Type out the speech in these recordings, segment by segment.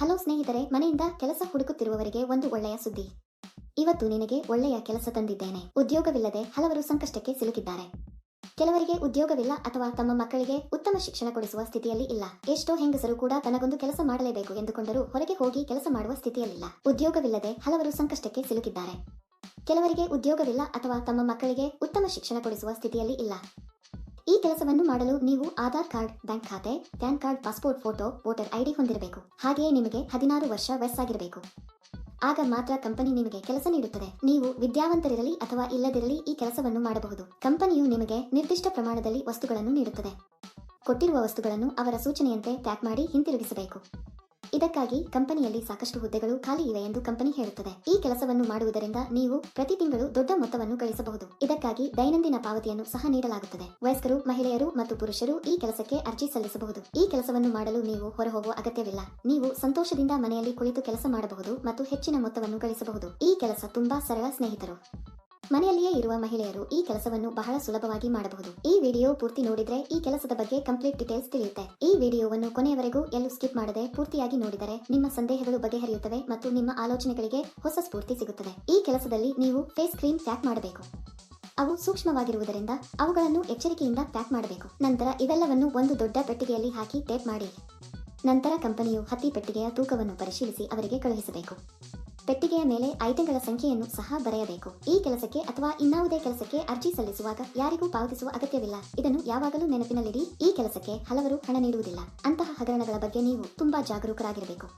Hello ಸ್ನೇಹಿತರೆ, ಮನೆಯಿಂದ ಕೆಲಸ ಹುಡುಕುತ್ತಿರುವವರಿಗೆ ಒಂದು ಒಳ್ಳೆಯ ಸುದ್ದಿ. ಇವತ್ತು ನಿನಗೆ ಒಳ್ಳೆಯ ಕೆಲಸ ತಂದಿದ್ದೇನೆ. ಉದ್ಯೋಗವಿಲ್ಲದೆ ಹಲವರು ಸಂಕಷ್ಟಕ್ಕೆ ಸಿಲುಕಿದ್ದಾರೆ. ಕೆಲವರಿಗೆ ಉದ್ಯೋಗವಿಲ್ಲ ಅಥವಾ ತಮ್ಮ ಮಕ್ಕಳಿಗೆ ಉತ್ತಮ ಶಿಕ್ಷಣ ಕೊಡಿಸುವ ಸ್ಥಿತಿಯಲ್ಲಿ ಇಲ್ಲ. ಎಷ್ಟೋ ಹೆಂಗಸರು ಕೂಡ ತನಗೊಂದು ಕೆಲಸ ಮಾಡಲೇಬೇಕು ಎಂದುಕೊಂಡರೂ ಹೊರಗೆ ಹೋಗಿ ಕೆಲಸ ಮಾಡುವ ಸ್ಥಿತಿಯಲ್ಲಿಲ್ಲ. ಉದ್ಯೋಗವಿಲ್ಲದೆ ಹಲವರು ಸಂಕಷ್ಟಕ್ಕೆ ಸಿಲುಕಿದ್ದಾರೆ. ಕೆಲವರಿಗೆ ಉದ್ಯೋಗವಿಲ್ಲ ಅಥವಾ ತಮ್ಮ ಮಕ್ಕಳಿಗೆ ಉತ್ತಮ ಶಿಕ್ಷಣ ಕೊಡಿಸುವ ಸ್ಥಿತಿಯಲ್ಲಿ ಇಲ್ಲ. ಈ ಕೆಲಸವನ್ನು ಮಾಡಲು ನೀವು ಆಧಾರ್ ಕಾರ್ಡ್, ಬ್ಯಾಂಕ್ ಖಾತೆ, PAN card, passport, photo, voter ID ಹೊಂದಿರಬೇಕು. ಹಾಗೆಯೇ ನಿಮಗೆ ಹದಿನಾರು ವರ್ಷ ವಯಸ್ಸಾಗಿರಬೇಕು ಆಗ ಮಾತ್ರ ಕಂಪನಿ ನಿಮಗೆ ಕೆಲಸ ನೀಡುತ್ತದೆ. ನೀವು ವಿದ್ಯಾವಂತರಿರಲಿ ಅಥವಾ ಇಲ್ಲದಿರಲಿ ಈ ಕೆಲಸವನ್ನು ಮಾಡಬಹುದು. ಕಂಪನಿಯು ನಿಮಗೆ ನಿರ್ದಿಷ್ಟ ಪ್ರಮಾಣದಲ್ಲಿ ವಸ್ತುಗಳನ್ನು ನೀಡುತ್ತದೆ. ಕೊಟ್ಟಿರುವ ವಸ್ತುಗಳನ್ನು ಅವರ ಸೂಚನೆಯಂತೆ ಪ್ಯಾಕ್ ಮಾಡಿ ಹಿಂತಿರುಗಿಸಬೇಕು. ಇದಕ್ಕಾಗಿ ಕಂಪನಿಯಲ್ಲಿ ಸಾಕಷ್ಟು ಹುದ್ದೆಗಳು ಖಾಲಿ ಇವೆ ಎಂದು ಕಂಪನಿ ಹೇಳುತ್ತದೆ. ಈ ಕೆಲಸವನ್ನು ಮಾಡುವುದರಿಂದ ನೀವು ಪ್ರತಿ ತಿಂಗಳು ದೊಡ್ಡ ಮೊತ್ತವನ್ನು ಗಳಿಸಬಹುದು. ಇದಕ್ಕಾಗಿ ದೈನಂದಿನ ಪಾವತಿಯನ್ನು ಸಹ ನೀಡಲಾಗುತ್ತದೆ. ವಯಸ್ಕರು, ಮಹಿಳೆಯರು ಮತ್ತು ಪುರುಷರು ಈ ಕೆಲಸಕ್ಕೆ ಅರ್ಜಿ ಸಲ್ಲಿಸಬಹುದು. ಈ ಕೆಲಸವನ್ನು ಮಾಡಲು ನೀವು ಹೊರಹೋಗುವ ಅಗತ್ಯವಿಲ್ಲ. ನೀವು ಸಂತೋಷದಿಂದ ಮನೆಯಲ್ಲಿ ಕುಳಿತು ಕೆಲಸ ಮಾಡಬಹುದು ಮತ್ತು ಹೆಚ್ಚಿನ ಮೊತ್ತವನ್ನು ಗಳಿಸಬಹುದು. ಈ ಕೆಲಸ ತುಂಬಾ ಸರಳ ಸ್ನೇಹಿತರು. ಮನೆಯಲ್ಲಿಯೇ ಇರುವ ಮಹಿಳೆಯರು ಈ ಕೆಲಸವನ್ನು ಬಹಳ ಸುಲಭವಾಗಿ ಮಾಡಬಹುದು. ಈ ವಿಡಿಯೋ ಪೂರ್ತಿ ನೋಡಿದ್ರೆ ಈ ಕೆಲಸದ ಬಗ್ಗೆ ಕಂಪ್ಲೀಟ್ ಡೀಟೇಲ್ಸ್ ತಿಳಿಯುತ್ತೆ. ಈ ವಿಡಿಯೋವನ್ನು ಕೊನೆಯವರೆಗೂ ಎಲ್ಲೂ ಸ್ಕಿಪ್ ಮಾಡದೆ ಪೂರ್ತಿಯಾಗಿ ನೋಡಿದರೆ ನಿಮ್ಮ ಸಂದೇಹಗಳು ಬಗೆಹರಿಯುತ್ತವೆ ಮತ್ತು ನಿಮ್ಮ ಆಲೋಚನೆಗಳಿಗೆ ಹೊಸ ಸ್ಫೂರ್ತಿ ಸಿಗುತ್ತದೆ. ಈ ಕೆಲಸದಲ್ಲಿ ನೀವು ಫೇಸ್ ಕ್ರೀಮ್ ಪ್ಯಾಕ್ ಮಾಡಬೇಕು. ಅವು ಸೂಕ್ಷ್ಮವಾಗಿರುವುದರಿಂದ ಅವುಗಳನ್ನು ಎಚ್ಚರಿಕೆಯಿಂದ ಪ್ಯಾಕ್ ಮಾಡಬೇಕು. ನಂತರ ಇವೆಲ್ಲವನ್ನು ಒಂದು ದೊಡ್ಡ ಪೆಟ್ಟಿಗೆಯಲ್ಲಿ ಹಾಕಿ ಟೇಪ್ ಮಾಡಿ. ನಂತರ ಕಂಪನಿಯು ಹತ್ತಿ ಪೆಟ್ಟಿಗೆಯ ತೂಕವನ್ನು ಪರಿಶೀಲಿಸಿ ಅವರಿಗೆ ಕಳುಹಿಸಬೇಕು. ಪೆಟ್ಟಿಗೆಯ ಮೇಲೆ ಐಟಂಗಳ ಸಂಖ್ಯೆಯನ್ನು ಸಹ ಬರೆಯಬೇಕು. ಈ ಕೆಲಸಕ್ಕೆ ಅಥವಾ ಇನ್ನಾವುದೇ ಕೆಲಸಕ್ಕೆ ಅರ್ಜಿ ಸಲ್ಲಿಸುವಾಗ ಯಾರಿಗೂ ಪಾವತಿಸುವ ಅಗತ್ಯವಿಲ್ಲ. ಇದನ್ನು ಯಾವಾಗಲೂ ನೆನಪಿನಲ್ಲಿಡಿ, ಈ ಕೆಲಸಕ್ಕೆ ಹಲವರು ಹಣ ನೀಡುವುದಿಲ್ಲ. ಅಂತಹ ಹಗರಣಗಳ ಬಗ್ಗೆ ನೀವು ತುಂಬಾ ಜಾಗರೂಕರಾಗಿರಬೇಕು.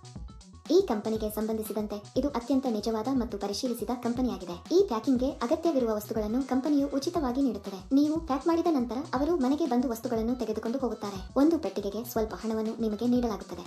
ಈ ಕಂಪನಿಗೆ ಸಂಬಂಧಿಸಿದಂತೆ ಇದು ಅತ್ಯಂತ ನಿಜವಾದ ಮತ್ತು ಪರಿಶೀಲಿಸಿದ ಕಂಪನಿಯಾಗಿದೆ. ಈ ಪ್ಯಾಕಿಂಗ್ಗೆ ಅಗತ್ಯವಿರುವ ವಸ್ತುಗಳನ್ನು ಕಂಪನಿಯು ಉಚಿತವಾಗಿ ನೀಡುತ್ತದೆ. ನೀವು ಪ್ಯಾಕ್ ಮಾಡಿದ ನಂತರ ಅವರು ಮನೆಗೆ ಬಂದು ವಸ್ತುಗಳನ್ನು ತೆಗೆದುಕೊಂಡು ಹೋಗುತ್ತಾರೆ. ಒಂದು ಪೆಟ್ಟಿಗೆಗೆ ಸ್ವಲ್ಪ ಹಣವನ್ನು ನಿಮಗೆ ನೀಡಲಾಗುತ್ತದೆ.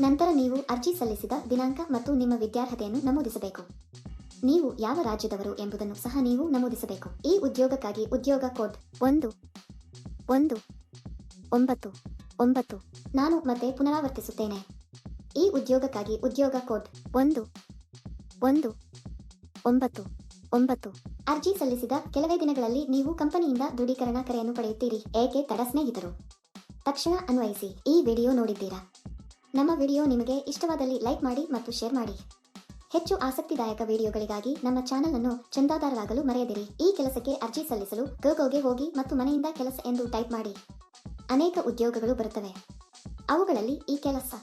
ನಂತರ ನೀವು ಅರ್ಜಿ ಸಲ್ಲಿಸಿದ ದಿನಾಂಕ ಮತ್ತು ನಿಮ್ಮ ವಿದ್ಯಾರ್ಹತೆಯನ್ನು ನಮೂದಿಸಬೇಕು. ನೀವು ಯಾವ ರಾಜ್ಯದವರು ಎಂಬುದನ್ನು ಸಹ ನೀವು ನಮೂದಿಸಬೇಕು. ಈ ಉದ್ಯೋಗಕ್ಕಾಗಿ ಉದ್ಯೋಗ ಕೋಡ್ ಒಂದು ಒಂದು, ಒಂಬತ್ತು ಒಂಬತ್ತು, ನಾನು ಮತ್ತೆ ಪುನರಾವರ್ತಿಸುತ್ತೇನೆ. ಈ ಉದ್ಯೋಗಕ್ಕಾಗಿ ಉದ್ಯೋಗ ಕೋಡ್ ಒಂದು ಒಂದು, ಒಂಬತ್ತು ಒಂಬತ್ತು. ಅರ್ಜಿ ಸಲ್ಲಿಸಿದ ಕೆಲವೇ ದಿನಗಳಲ್ಲಿ ನೀವು ಕಂಪನಿಯಿಂದ ದೃಢೀಕರಣ ಕರೆಯನ್ನು ಪಡೆಯುತ್ತೀರಿ. ಏಕೆ ತಡ ಸ್ನೇಹಿತರು? ತಕ್ಷಣ ಅನ್ವಯಿಸಿ. ಈ ವಿಡಿಯೋ ನೋಡಿದ್ದೀರಾ? ನಮ್ಮ ವಿಡಿಯೋ ನಿಮಗೆ ಇಷ್ಟವಾದಲ್ಲಿ ಲೈಕ್ ಮಾಡಿ ಮತ್ತು ಶೇರ್ ಮಾಡಿ. ಹೆಚ್ಚು ಆಸಕ್ತಿದಾಯಕ ವಿಡಿಯೋಗಳಿಗಾಗಿ ನಮ್ಮ ಚಾನೆಲ್ ಅನ್ನು ಚಂದಾದಾರರಾಗಲು ಮರೆಯದಿರಿ. ಈ ಕೆಲಸಕ್ಕೆ ಅರ್ಜಿ ಸಲ್ಲಿಸಲು ಗೋಗೋಗೆ ಹೋಗಿ ಮತ್ತು ಮನೆಯಿಂದ ಕೆಲಸ ಎಂದು ಟೈಪ್ ಮಾಡಿ. ಅನೇಕ ಉದ್ಯೋಗಗಳು ಬರುತ್ತವೆ. ಅವುಗಳಲ್ಲಿ ಈ ಕೆಲಸ